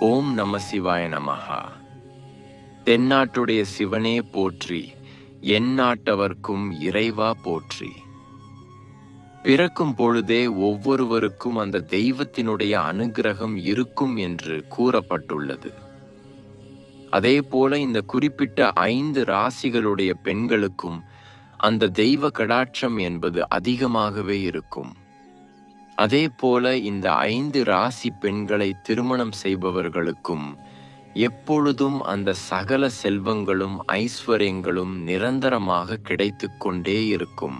ஓம் நம சிவாய நமஹா. தென்னாட்டுடைய சிவனே போற்றி எந்நாட்டவர்க்கும் இறைவா போற்றி. பிறக்கும் பொழுதே ஒவ்வொருவருக்கும் அந்த தெய்வத்தினுடைய அனுகிரகம் இருக்கும் என்று கூறப்பட்டுள்ளது. அதே போல இந்த குறிப்பிட்ட ஐந்து ராசிகளுடைய பெண்களுக்கும் அந்த தெய்வ கடாட்சம் என்பது அதிகமாகவே இருக்கும். அதே போல இந்த ஐந்து ராசி பெண்களை திருமணம் செய்பவர்களுக்கும் எப்பொழுதும் அந்த சகல செல்வங்களும் ஐஸ்வர்யங்களும் நிரந்தரமாக கிடைத்து கொண்டே இருக்கும்.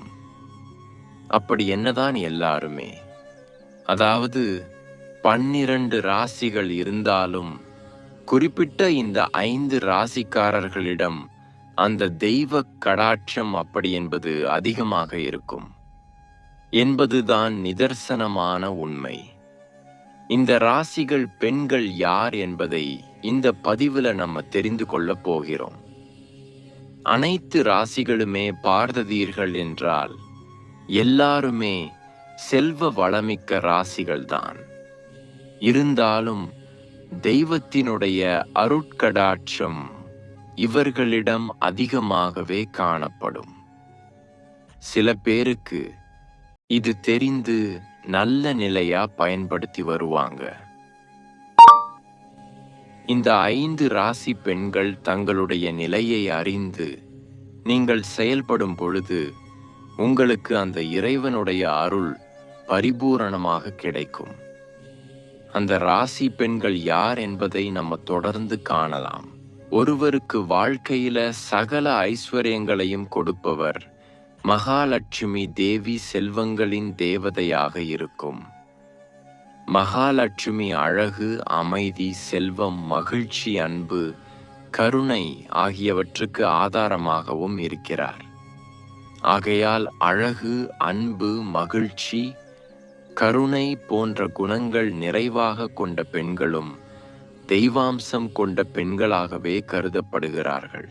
அப்படி என்னதான் எல்லாருமே? அதாவது பன்னிரண்டு ராசிகள் இருந்தாலும் குறிப்பிட்ட இந்த ஐந்து ராசிக்காரர்களிடம் அந்த தெய்வ கடாட்சம் அப்படி என்பது அதிகமாக இருக்கும். என்பதுதான் நிதர்சனமான உண்மை. இந்த ராசிகள் பெண்கள் யார் என்பதை இந்த பதிவுல நம்ம தெரிந்து கொள்ளப் போகிறோம். அனைத்து ராசிகளுமே பார்த்ததீர்கள் என்றால் எல்லாருமே செல்வ வளமிக்க ராசிகள்தான். இருந்தாலும் தெய்வத்தினுடைய அருட்கடாட்சம் இவர்களிடம் அதிகமாகவே காணப்படும். சில பேருக்கு இது தெரிந்து நல்ல நிலையா பயன்படுத்தி வருவாங்க. இந்த ஐந்து ராசி பெண்கள் தங்களுடைய நிலையை அறிந்து நீங்கள் செயல்படும் பொழுது உங்களுக்கு அந்த இறைவனுடைய அருள் பரிபூரணமாக கிடைக்கும். அந்த ராசி பெண்கள் யார் என்பதை நம்ம தொடர்ந்து காணலாம். ஒருவருக்கு வாழ்க்கையில சகல ஐஸ்வர்யங்களையும் கொடுப்பவர் மகாலட்சுமி தேவி செல்வங்களின் தேவதையாக இருக்கும். மகாலட்சுமி அழகு அமைதி செல்வம் மகிழ்ச்சி அன்பு கருணை ஆகியவற்றுக்கு ஆதாரமாகவும் இருக்கிறார். ஆகையால் அழகு அன்பு மகிழ்ச்சி கருணை போன்ற குணங்கள் நிறைவாக கொண்ட பெண்களும் தெய்வாம்சம் கொண்ட பெண்களாகவே கருதப்படுகிறார்கள்.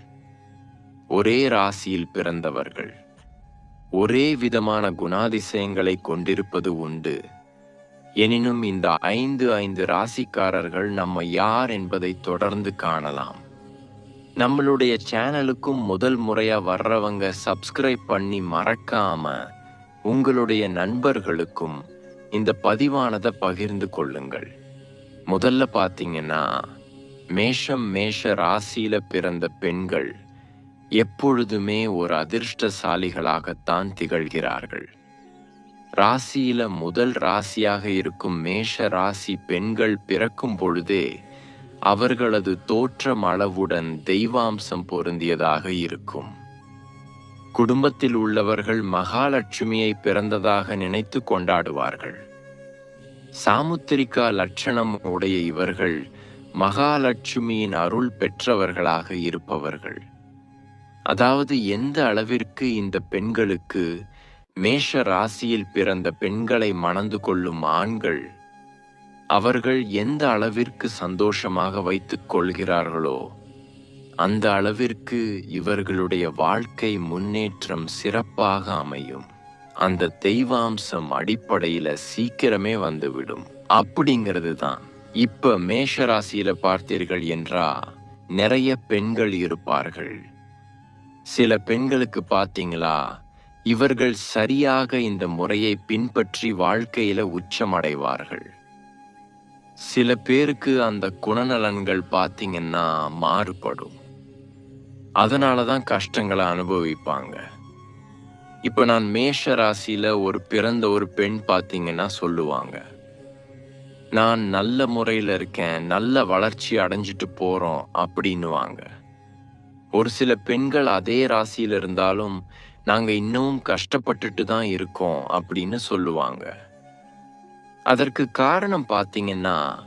ஒரே ராசியில் பிறந்தவர்கள். ஒரே விதமான குணாதிசயங்களை கொண்டிருப்பது உண்டு. எனினும் இந்த ஐந்து ஐந்து ராசிக்காரர்கள் நம்ம யார் என்பதை தொடர்ந்து காணலாம். நம்மளுடைய சேனலுக்கும் முதல் முறையா வர்றவங்க சப்ஸ்கிரைப் பண்ணி மறக்காம உங்களுடைய நண்பர்களுக்கும் இந்த பதிவானதை பகிர்ந்து கொள்ளுங்கள். முதல்ல பார்த்தீங்கன்னா மேஷம் மேஷ ராசியில பிறந்த பெண்கள் எப்பொழுதுமே ஒரு அதிர்ஷ்டசாலிகளாகத்தான் திகழ்கிறார்கள். ராசியில முதல் ராசியாக இருக்கும் மேஷ ராசி பெண்கள் பிறக்கும் பொழுதே அவர்களது தோற்றம் அளவுடன் தெய்வாம்சம் பொருந்தியதாக இருக்கும். குடும்பத்தில் உள்ளவர்கள் மகாலட்சுமியை பிறந்ததாக நினைத்து கொண்டாடுவார்கள். சாமுத்திரிகா லட்சணம் உடைய இவர்கள் மகாலட்சுமியின் அருள் பெற்றவர்களாக இருப்பவர்கள். அதாவது எந்த அளவிற்கு இந்த பெண்களுக்கு மேஷ ராசியில் பிறந்த பெண்களை மணந்து கொள்ளும் ஆண்கள் அவர்கள் எந்த அளவிற்கு சந்தோஷமாக வைத்துக் கொள்கிறார்களோ அந்த அளவிற்கு இவர்களுடைய வாழ்க்கை முன்னேற்றம் சிறப்பாக அமையும். அந்த தெய்வாம்சம் அடிப்படையில சீக்கிரமே வந்துவிடும். அப்படிங்கிறது தான். இப்ப மேஷராசியில பார்த்தீர்கள் என்றா நிறைய பெண்கள் இருப்பார்கள். சில பெண்களுக்கு பார்த்தீங்களா? இவர்கள் சரியாக இந்த முறையை பின்பற்றி வாழ்க்கையில உச்சமடைவார்கள். சில பேருக்கு அந்த குணநலன்கள் பார்த்தீங்கன்னா மாறுபடும். அதனால தான் கஷ்டங்களை அனுபவிப்பாங்க. இப்போ நான் மேஷ ராசியில் ஒரு பிறந்த ஒரு பெண் பார்த்தீங்கன்னா சொல்லுவாங்க. நான் நல்ல முறையில் இருக்கேன் நல்ல வளர்ச்சி அடைஞ்சிட்டு போகிறோம் அப்படின்னுவாங்க. ஒரு சில பெண்கள் அதே ராசியில் இருந்தாலும் நாங்கள் இன்னமும் கஷ்டப்பட்டுட்டு தான் இருக்கோம் அப்படின்னு சொல்லுவாங்க. அதற்கு காரணம் பார்த்தீங்கன்னா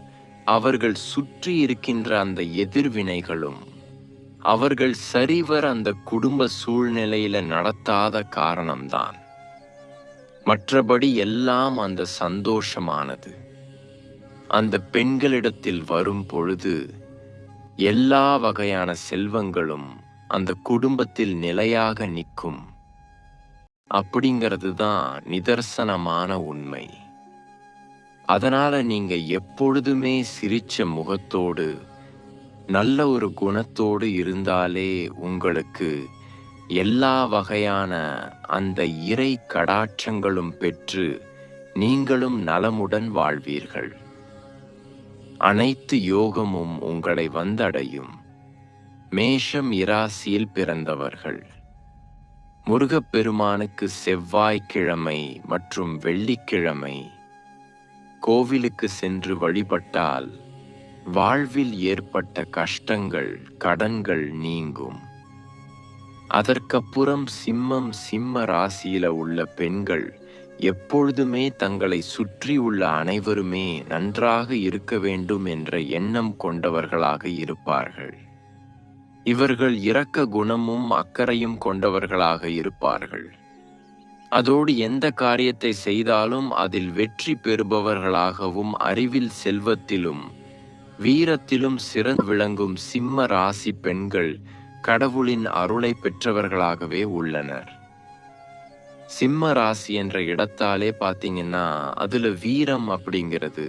அவர்கள் சுற்றி இருக்கின்ற அந்த எதிர்வினைகளும் அவர்கள் சரிவர் அந்த குடும்ப சூழ்நிலையில நடத்தாத காரணம்தான். மற்றபடி எல்லாம் அந்த சந்தோஷமானது. அந்த பெண்களிடத்தில் வரும் பொழுது எல்லா வகையான செல்வங்களும் அந்த குடும்பத்தில் நிலையாக நிற்கும். அப்படிங்கிறது தான் நிதர்சனமான உண்மை. அதனால நீங்க எப்பொழுதுமே சிரிச்ச முகத்தோடு நல்ல ஒரு குணத்தோடு இருந்தாலே உங்களுக்கு எல்லா வகையான அந்த இறை கடாற்றங்களும் பெற்று நீங்களும் நலமுடன் வாழ்வீர்கள். அனைத்து யோகமும் உங்களை வந்தடையும். மேஷம் இராசியில் பிறந்தவர்கள். முருகப்பெருமானுக்கு செவ்வாய்க்கிழமை மற்றும் வெள்ளிக்கிழமை. கோவிலுக்கு சென்று வழிபட்டால் வாழ்வில் ஏற்பட்ட கஷ்டங்கள் கடன்கள் நீங்கும். அதற்கப்புறம் சிம்மம் சிம்ம ராசியில உள்ள பெண்கள் எப்பொழுதுமே தங்களை சுற்றி உள்ள அனைவருமே நன்றாக இருக்க வேண்டும் என்ற எண்ணம் கொண்டவர்களாக இருப்பார்கள். இவர்கள் இரக்க குணமும் அக்கறையும் கொண்டவர்களாக இருப்பார்கள். அதோடு எந்த காரியத்தை செய்தாலும் அதில் வெற்றி பெறுபவர்களாகவும் அறிவில் செல்வத்திலும் வீரத்திலும் சிறந்து விளங்கும் சிம்ம ராசி பெண்கள் கடவுளின் அருளை பெற்றவர்களாகவே உள்ளனர். சிம்ம ராசி என்ற இடத்தாலே பார்த்தீங்கன்னா அதுல வீரம் அப்படிங்கிறது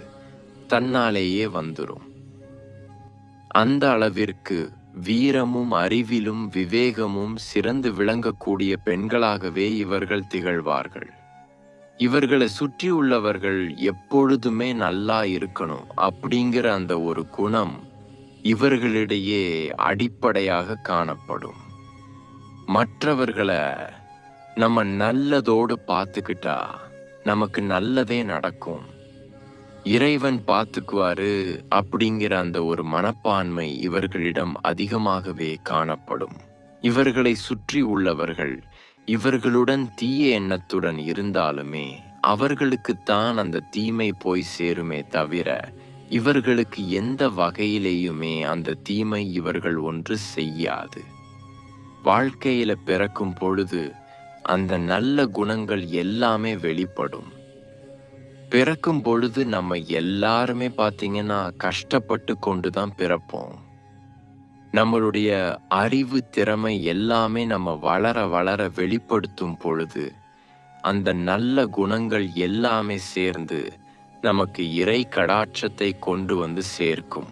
தன்னாலேயே வந்துடும் அந்த அளவிற்கு வீரமும் அறிவிலும் விவேகமும் சிறந்து விளங்கக்கூடிய பெண்களாகவே இவர்கள் திகழ்வார்கள். இவர்களை சுற்றி உள்ளவர்கள் எப்பொழுதுமே நல்லா இருக்கணும் அப்படிங்கிற அந்த ஒரு குணம் இவர்களிடையே அடிப்படையாக காணப்படும். மற்றவர்களை நம்ம நல்லதோடு பார்த்துக்கிட்டா நமக்கு நல்லதே நடக்கும். இறைவன் பார்த்துக்குவாரு அப்படிங்கிற அந்த ஒரு மனப்பான்மை இவர்களிடம் அதிகமாகவே காணப்படும். இவர்களை சுற்றி உள்ளவர்கள் இவர்களுடன் தீய எண்ணத்துடன் இருந்தாலுமே அவர்களுக்குத்தான் அந்த தீமை போய் சேருமே தவிர இவர்களுக்கு எந்த வகையிலேயுமே அந்த தீமை இவர்கள் ஒன்று செய்யாது. வாழ்க்கையில பிறக்கும் பொழுது அந்த நல்ல குணங்கள் எல்லாமே வெளிப்படும். பிறக்கும் பொழுது நம்ம எல்லாருமே பார்த்தீங்கன்னா கஷ்டப்பட்டு கொண்டு தான் பிறப்போம். நம்மளுடைய அறிவு திறமை எல்லாமே நம்ம வளர வளர வெளிப்படுத்தும் பொழுது அந்த நல்ல குணங்கள் எல்லாமே சேர்ந்து நமக்கு இறை கடாட்சத்தை கொண்டு வந்து சேர்க்கும்.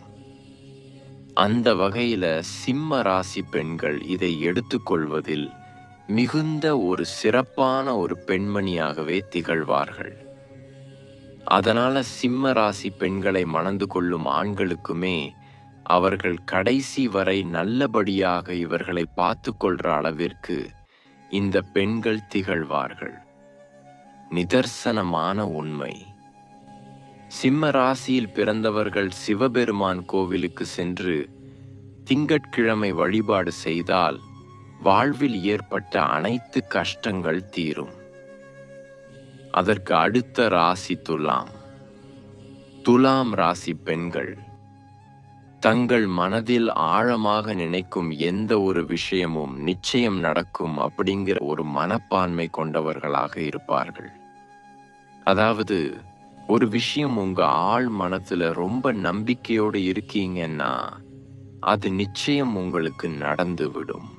அந்த வகையில சிம்ம ராசி பெண்கள் இதை எடுத்துக்கொள்வதில் மிகுந்த ஒரு சிறப்பான ஒரு பெண்மணியாகவே திகழ்வார்கள். அதனால சிம்ம ராசி பெண்களை மணந்து கொள்ளும் ஆண்களுக்குமே அவர்கள் கடைசி வரை நல்லபடியாக இவர்களை பார்த்து கொள்ற அளவிற்கு இந்த பெண்கள் திகழ்வார்கள். நிதர்சனமான உண்மை. சிம்ம ராசியில் பிறந்தவர்கள் சிவபெருமான் கோவிலுக்கு சென்று திங்கட்கிழமை வழிபாடு செய்தால் வாழ்வில் ஏற்பட்ட அனைத்து கஷ்டங்கள் தீரும். அதற்கு அடுத்த ராசி துலாம். துலாம் ராசி பெண்கள். தங்கள் மனதில் ஆழமாக நினைக்கும் எந்த ஒரு விஷயமும் நிச்சயம் நடக்கும் அப்படிங்கிற ஒரு மனப்பான்மை கொண்டவர்களாக இருப்பார்கள். அதாவது ஒரு விஷயம் உங்க ஆழ் மனத்துல ரொம்ப நம்பிக்கையோடு இருக்கீங்கன்னா அது நிச்சயம் உங்களுக்கு நடந்துவிடும்.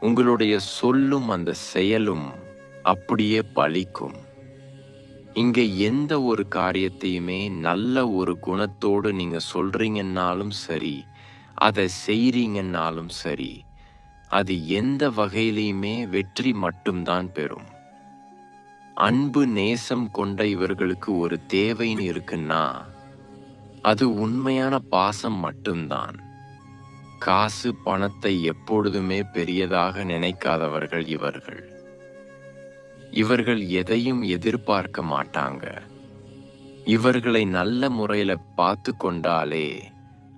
உங்களுடைய சொல்லும் அந்த செயலும் அப்படியே பலிக்கும். இங்கே எந்த ஒரு காரியத்தையுமே நல்ல ஒரு குணத்தோடு நீங்கள் சொல்றீங்கன்னாலும் சரி அதை செய்கிறீங்கன்னாலும் சரி அது எந்த வகையிலையுமே வெற்றி மட்டும்தான் பெறும். அன்பு நேசம் கொண்ட இவர்களுக்கு ஒரு தேவைன்னு இருக்குன்னா அது உண்மையான பாசம் மட்டும்தான். காசு பணத்தை எப்பொழுதுமே பெரியதாக நினைக்காதவர்கள் இவர்கள். இவர்கள் எதையும் எதிர்பார்க்க மாட்டாங்க. இவர்களை நல்ல முறையில பார்த்து கொண்டாலே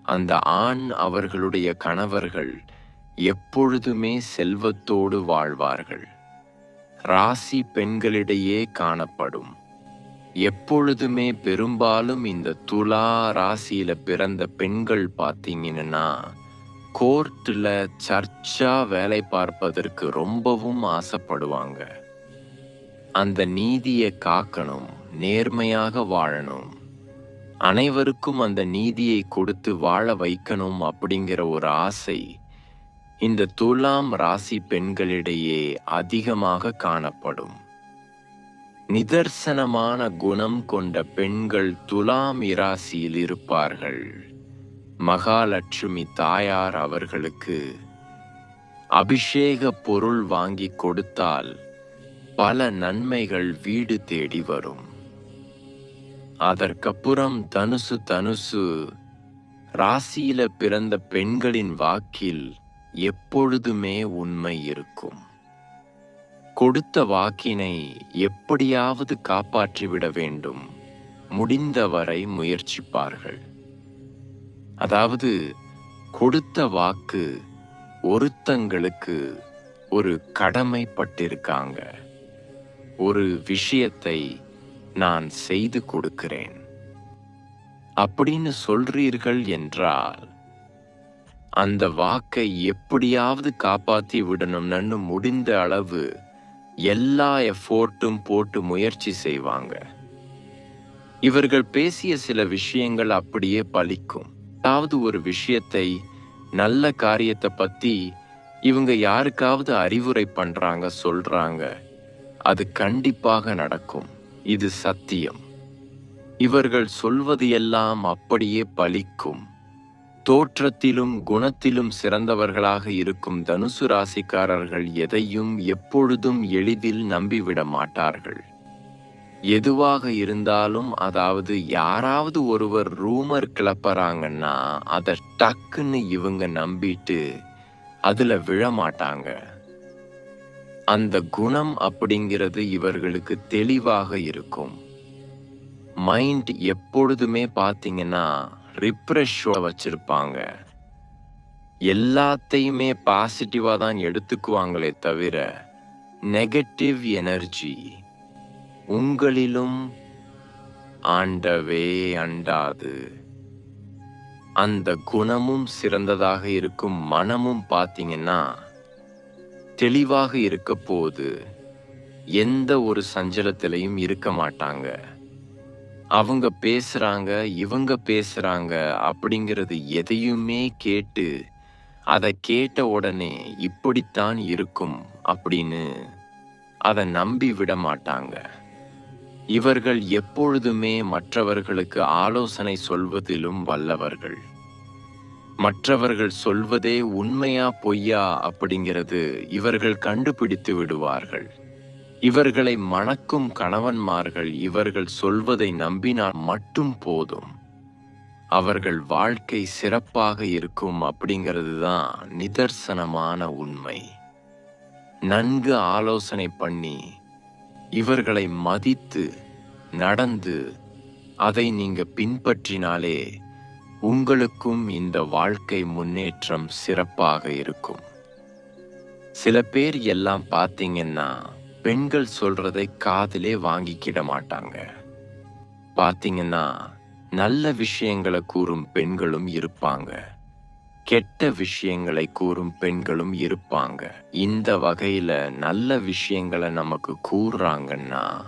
அந்த ஆண் அவர்களுடைய கணவர்கள் எப்பொழுதுமே செல்வத்தோடு வாழ்வார்கள். ராசி பெண்களிடையே காணப்படும். எப்பொழுதுமே பெரும்பாலும் இந்த துலா ராசியில பிறந்த பெண்கள் பார்த்தீங்கன்னா கோர்ட்டில் சர்ச்சா வேலை பார்ப்பதற்கு ரொம்பவும் ஆசைப்படுவாங்க. அந்த நீதியை காக்கணும் நேர்மையாக வாழணும். அனைவருக்கும் அந்த நீதியை கொடுத்து வாழ வைக்கணும் அப்படிங்கிற ஒரு ஆசை இந்த துலாம் ராசி பெண்களிடையே அதிகமாக காணப்படும். நிதர்சனமான குணம் கொண்ட பெண்கள் துலாம் இராசியில் இருப்பார்கள். மகாலட்சுமி தாயார் அவர்களுக்கு அபிஷேக பொருள் வாங்கி கொடுத்தால் பல நன்மைகள் வீடு தேடி வரும். அதற்கப்புறம் தனுசு தனுசு ராசியில பிறந்த பெண்களின் வாக்கில் எப்பொழுதுமே உண்மை இருக்கும். கொடுத்த வாக்கினை எப்படியாவது காப்பாற்றிவிட வேண்டும். முடிந்தவரை முயற்சிப்பார்கள். அதாவது கொடுத்த வாக்கு ஒருத்தங்களுக்கு ஒரு கடமைப்பட்டிருக்காங்க. ஒரு விஷயத்தை நான் செய்து கொடுக்கிறேன். அப்படின்னு சொல்றீர்கள் என்றால் அந்த வாக்கை எப்படியாவது காப்பாத்தி விடணும்னு முடிந்த அளவு எல்லா எஃபோர்ட்டும் போட்டு முயற்சி செய்வாங்க. இவர்கள் பேசிய சில விஷயங்கள் அப்படியே பலிக்கும். அதாவது ஒரு விஷயத்தை நல்ல காரியத்தை பத்தி இவங்க யாருக்காவது அறிவுரை பண்றாங்க சொல்றாங்க அது கண்டிப்பாக நடக்கும். இது சத்தியம். இவர்கள் சொல்வது எல்லாம் அப்படியே பலிக்கும். தோற்றத்திலும் குணத்திலும் சிறந்தவர்களாக இருக்கும் தனுசு ராசிக்காரர்கள் எதையும் எப்பொழுதும் எளிதில் நம்பிவிட மாட்டார்கள். எதுவாக இருந்தாலும் அதாவது யாராவது ஒருவர் ரூமர் கிளப்புறாங்கன்னா அதை டக்குன்னு இவங்க நம்பிட்டு அதுல விழமாட்டாங்க. அந்த குணம் அப்படிங்கிறது இவர்களுக்கு தெளிவாக இருக்கும். மைண்ட் எப்பொழுதுமே பார்த்தீங்கன்னா ரிப்ரெஷோட வச்சிருப்பாங்க. எல்லாத்தையுமே பாசிட்டிவாக தான் எடுத்துக்குவாங்களே தவிர நெகட்டிவ் எனர்ஜி உங்களிலும் ஆண்டவே அண்டாது. அந்த குணமும் சிறந்ததாக இருக்கும் மனமும் பார்த்தீங்கன்னா தெளிவாக இருக்க போது எந்த ஒரு சஞ்சலத்திலையும் இருக்க மாட்டாங்க. அவங்க பேசுறாங்க இவங்க பேசுறாங்க அப்படிங்கிறது எதையுமே கேட்டு அதை கேட்ட உடனே இப்படித்தான் இருக்கும் அப்படின்னு அதை நம்பி விட மாட்டாங்க. இவர்கள் எப்பொழுதுமே மற்றவர்களுக்கு ஆலோசனை சொல்வதிலும் வல்லவர்கள். மற்றவர்கள் சொல்வதே உண்மையா பொய்யா அப்படிங்கிறது இவர்கள் கண்டுபிடித்து விடுவார்கள். இவர்களை மணக்கும் கணவன்மார்கள் இவர்கள் சொல்வதை நம்பினால் மட்டும் போதும். அவர்கள் வாழ்க்கை சிறப்பாக இருக்கும் அப்படிங்கிறது தான் நிதர்சனமான உண்மை. நன்கு ஆலோசனை பண்ணி இவர்களை மதித்து நடந்து அதை நீங்க பின்பற்றினாலே உங்களுக்கும் இந்த வாழ்க்கை முன்னேற்றம் சிறப்பாக இருக்கும். சில பேர் எல்லாம் பார்த்தீங்கன்னா பெண்கள் சொல்றதை காதிலே வாங்கிக்கிட மாட்டாங்க. பார்த்தீங்கன்னா நல்ல விஷயங்களை கூறும் பெண்களும் இருப்பாங்க. கெட்ட விஷயங்களை கூறும் பெண்களும் இருப்பாங்க. இந்த வகையில நல்ல விஷயங்களை நமக்கு கூறுறாங்கன்னா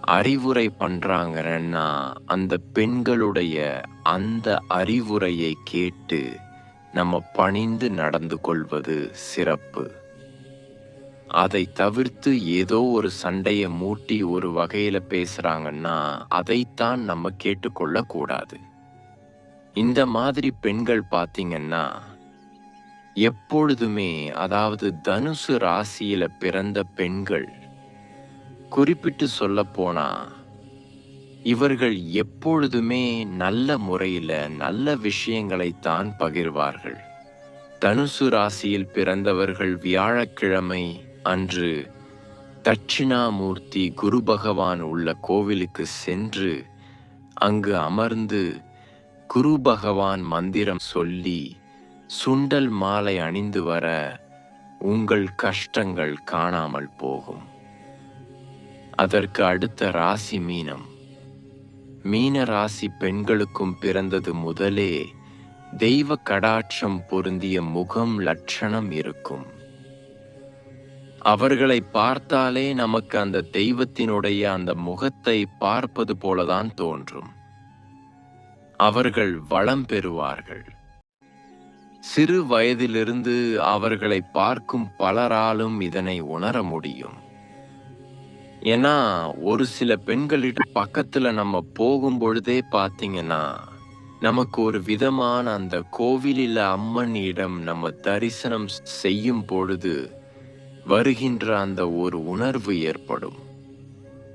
அறிவுரை பண்றாங்கன்னா அந்த பெண்களுடைய அந்த அறிவுரையை கேட்டு நம்ம பணிந்து நடந்து கொள்வது சிறப்பு. அதை தவிர்த்து ஏதோ ஒரு சண்டையை மூட்டி ஒரு வகையில பேசுறாங்கன்னா அதைத்தான் நம்ம கேட்டுக்கொள்ளக்கூடாது. இந்த மாதிரி பெண்கள் பார்த்தீங்கன்னா எப்பொழுதுமே அதாவது தனுசு ராசியில பிறந்த பெண்கள் குறிப்பிட்டு சொல்ல போனா இவர்கள் எப்பொழுதுமே நல்ல முறையில் நல்ல விஷயங்களைத்தான் பகிர்வார்கள். தனுசு ராசியில் பிறந்தவர்கள் வியாழக்கிழமை அன்று தட்சிணாமூர்த்தி குரு பகவான் உள்ள கோவிலுக்கு சென்று அங்கு அமர்ந்து குரு பகவான் மந்திரம் சொல்லி சுண்டல் மாலை அணிந்து வர உங்கள் கஷ்டங்கள் காணாமல் போகும். அதற்கு அடுத்த ராசி மீனம். மீன ராசி பெண்களுக்கும் பிறந்தது முதலே தெய்வ கடாட்சம் பொருந்திய முகம் லட்சணம் இருக்கும். அவர்களை பார்த்தாலே நமக்கு அந்த தெய்வத்தினுடைய அந்த முகத்தை பார்ப்பது போலதான் தோன்றும். அவர்கள் வளம் பெறுவார்கள். சிறு வயதிலிருந்து அவர்களை பார்க்கும் பலராலும் இதனை உணர முடியும். ஏன்னா ஒரு சில பெண்களிடம் பக்கத்துல நம்ம போகும் பொழுதே பார்த்தீங்கன்னா நமக்கு ஒரு விதமான அந்த கோவிலில் அம்மனிடம் நம்ம தரிசனம் செய்யும் பொழுது வருகின்ற அந்த ஒரு உணர்வு ஏற்படும்.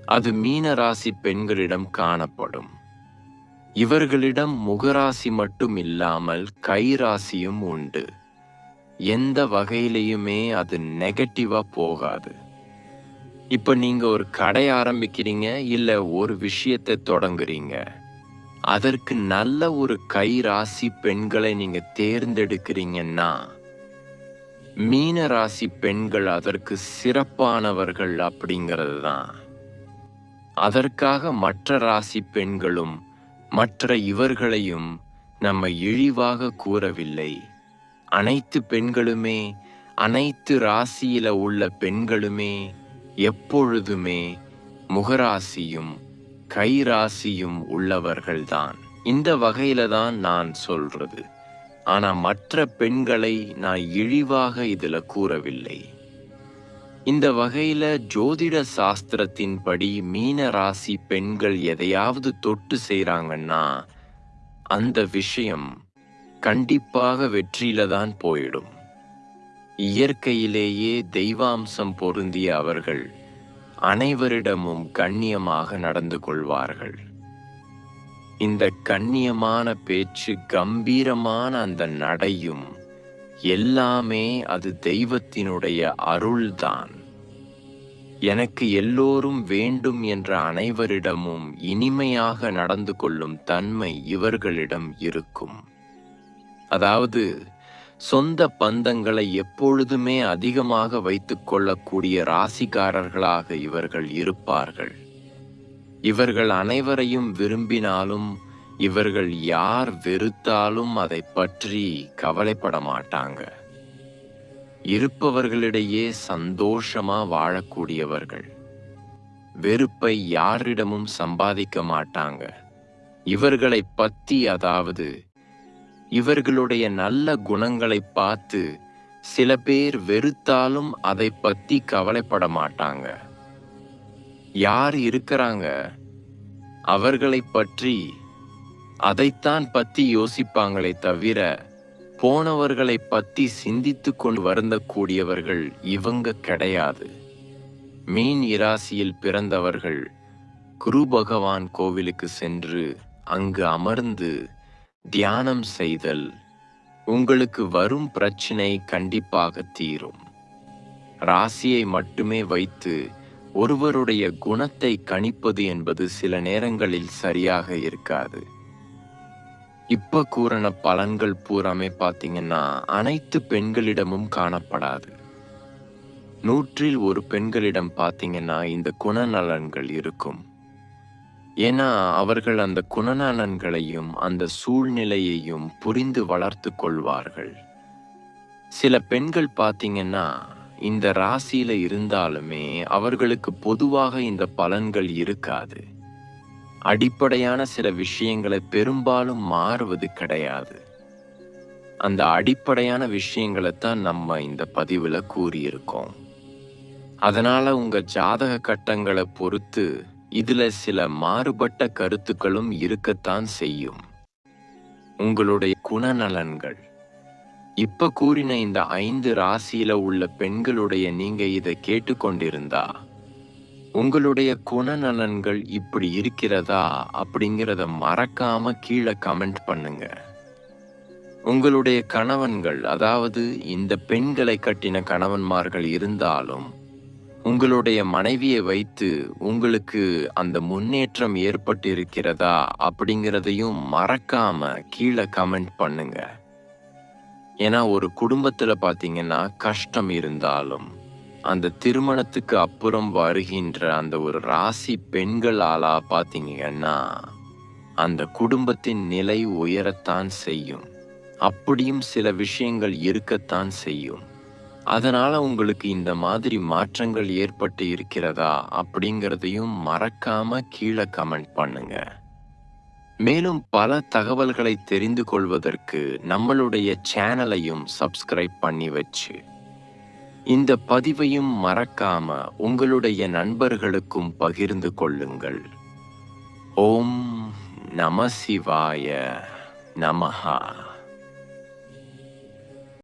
அது மீன ராசி பெண்களிடம் காணப்படும். இவர்களிடம் முகராசி மட்டும் இல்லாமல் கைராசியும் உண்டு. எந்த வகையிலையுமே அது நெகட்டிவா போகாது. இப்ப நீங்க ஒரு கடை ஆரம்பிக்கிறீங்க இல்ல ஒரு விஷயத்தை தொடங்குறீங்க. அதற்கு நல்ல ஒரு கை ராசி பெண்களை நீங்க தேர்ந்தெடுக்கிறீங்கன்னா மீன ராசி பெண்கள் அதற்கு சிறப்பானவர்கள் அப்படிங்கிறது தான் அதற்காக மற்ற ராசி பெண்களும் மற்ற இவர்களையும் நம்ம இழிவாக கூறவில்லை. அனைத்து பெண்களுமே அனைத்து ராசியில உள்ள பெண்களுமே எப்பொழுதுமே முகராசியும் கைராசியும் உள்ளவர்கள்தான். இந்த வகையில தான் நான் சொல்றது. ஆனா மற்ற பெண்களை நான் இழிவாக இதுல கூறவில்லை. இந்த வகையில ஜோதிட சாஸ்திரத்தின்படி மீன ராசி பெண்கள் எதையாவது தொட்டு செய்றாங்கன்னா அந்த விஷயம் கண்டிப்பாக வெற்றியில தான் போயிடும். இயற்கையிலேயே தெய்வாம்சம் பொருந்திய அவர்கள் அனைவரிடமும் கண்ணியமாக நடந்து கொள்வார்கள். இந்த கண்ணியமான பேச்சு கம்பீரமான அந்த நடையும் எல்லாமே அது தெய்வத்தினுடைய அருள்தான். எனக்கு எல்லோரும் வேண்டும் என்ற அனைவரிடமும் இனிமையாக நடந்து கொள்ளும் தன்மை இவர்களிடம் இருக்கும். அதாவது சொந்த பந்தங்களை எப்பொழுதுமே அதிகமாக வைத்துக் கொள்ளக்கூடிய ராசிக்காரர்களாக இவர்கள் இருப்பார்கள். இவர்கள் அனைவரையும் விரும்பினாலும் இவர்கள் யார் வெறுத்தாலும் அதை பற்றி கவலைப்பட மாட்டாங்க. இருப்பவர்களிடையே சந்தோஷமா வாழக்கூடியவர்கள். வெறுப்பை யாரிடமும் சம்பாதிக்க மாட்டாங்க. இவர்களை பத்தி அதாவது இவர்களுடைய நல்ல குணங்களை பார்த்து சில பேர் வெறுத்தாலும் அதை பத்தி கவலைப்பட மாட்டாங்க. யார் இருக்கிறாங்க? அவர்களை பற்றி அதைத்தான் பத்தி யோசிப்பாங்களே தவிர போனவர்களை பத்தி சிந்தித்து கொண்டு வருந்தக்கூடியவர்கள் இவங்க கிடையாது. மீன் இராசியில் பிறந்தவர்கள் குரு பகவான் கோவிலுக்கு சென்று அங்கு அமர்ந்து தியானம் செய்தல் உங்களுக்கு வரும் பிரச்சனை கண்டிப்பாக தீரும். ராசியை மட்டுமே வைத்து ஒருவருடைய குணத்தை கணிப்பது என்பது சில நேரங்களில் சரியாக இருக்காது. இப்ப கூறின பலன்கள் பூராமே பார்த்தீங்கன்னா அனைத்து பெண்களிடமும் காணப்படாது. நூற்றில் ஒரு பெண்களிடம் பார்த்தீங்கன்னா இந்த குணநலன்கள் இருக்கும். ஏன்னா அவர்கள் அந்த குணநலன்களையும் அந்த சூழ்நிலையையும் புரிந்து வளர்த்து கொள்வார்கள். சில பெண்கள் பார்த்தீங்கன்னா இந்த ராசியில இருந்தாலுமே அவர்களுக்கு பொதுவாக இந்த பலன்கள் இருக்காது. அடிப்படையான சில விஷயங்களை பெரும்பாலும் மாறுவது கிடையாது. அந்த அடிப்படையான விஷயங்களை தான் நம்ம இந்த பதிவில் கூறியிருக்கோம். அதனால உங்கள் ஜாதக கட்டங்களை பொறுத்து இதில் சில மாறுபட்ட கருத்துக்களும் இருக்கத்தான் செய்யும். உங்களுடைய குணநலன்கள். இப்போ கூறின இந்த ஐந்து ராசியில் உள்ள பெண்களுடைய நீங்கள் இதை கேட்டுக்கொண்டிருந்தா உங்களுடைய குணநலன்கள் இப்படி இருக்கிறதா அப்படிங்கிறத மறக்காம கீழே கமெண்ட் பண்ணுங்க. உங்களுடைய கணவன்கள் அதாவது இந்த பெண்களை கட்டின கணவன்மார்கள் இருந்தாலும் உங்களுடைய மனைவியை வைத்து உங்களுக்கு அந்த முன்னேற்றம் ஏற்பட்டிருக்கிறதா அப்படிங்கிறதையும் மறக்காம கீழே கமெண்ட் பண்ணுங்க. ஏன்னா ஒரு குடும்பத்தில் பார்த்தீங்கன்னா கஷ்டம் இருந்தாலும் அந்த திருமணத்துக்கு அப்புறம் வருகின்ற அந்த ஒரு ராசி பெண்களாலா பார்த்தீங்கன்னா அந்த குடும்பத்தின் நிலை உயரத்தான் செய்யும். அப்படியும் சில விஷயங்கள் இருக்கத்தான் செய்யும். அதனால உங்களுக்கு இந்த மாதிரி மாற்றங்கள் ஏற்பட்டு இருக்கிறதா அப்படிங்கிறதையும் மறக்காம கீழே கமெண்ட் பண்ணுங்க. மேலும் பல தகவல்களை தெரிந்து கொள்வதற்கு நம்மளுடைய சேனலையும் சப்ஸ்கிரைப் பண்ணி வச்சு இந்த பதிவையும் மறக்காம உங்களுடைய நண்பர்களுக்கும் பகிர்ந்து கொள்ளுங்கள். ஓம் நம சிவாய நமஹா.